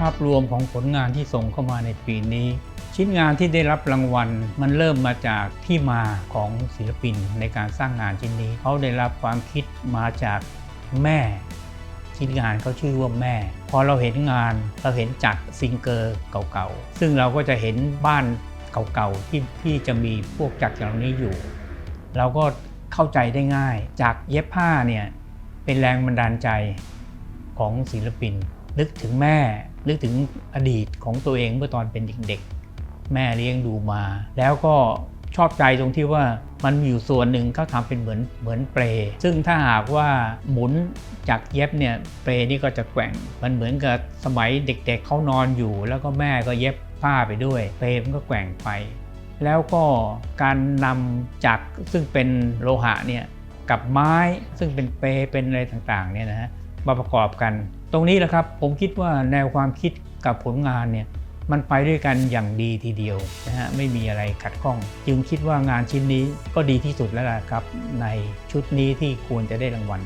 ภาพรวมของผลงานที่ส่งเข้ามาในปีนี้ ชิ้นงานที่ได้รับรางวัล มันเริ่มมาจากที่มาของศิลปินในการสร้างงานชิ้นนี้เขาได้รับความคิดมาจากแม่ ชิ้นงานเขาชื่อว่าแม่ พอเราเห็นงานเราเห็นจากซิงเกอร์เก่าๆซึ่งเราก็จะเห็นบ้านเก่าๆที่ที่จะมีพวกจักรเหล่านี้อยู่ เราก็เข้าใจได้ง่าย จากเย็บผ้าเนี่ยเป็นแรงบันดาลใจของศิลปิน นึกถึงแม่ นึกถึงอดีตของตัวเองเมื่อตอนเป็นเด็กๆ แม่เลี้ยงดูมา แล้วก็ชอบใจตรงที่ว่ามันมีอยู่ส่วนหนึ่งเขาทำเป็นเหมือนเหมือนเปรซึ่งถ้าหากว่าหมุนจากเย็บเนี่ยเปรนี่ก็จะแกว่ง มันเหมือนกับสมัยเด็กๆเขานอนอยู่ แล้วก็แม่ก็เย็บผ้าไปด้วย เปรมันก็แกว่งไป แล้วก็การนำจากซึ่งเป็นโลหะเนี่ยกับไม้ซึ่งเป็นเปรเป็นอะไรต่างๆเนี่ยนะฮะมาประกอบกัน ตรงนี้แหละครับผมคิดว่าแนวความคิดกับผลงานเนี่ยมันไปด้วยกันอย่างดีทีเดียวนะฮะไม่มีอะไรขัดข้อง จึงคิดว่างานชิ้นนี้ก็ดีที่สุดแล้วล่ะครับ ในชุดนี้ที่ควรจะได้รางวัล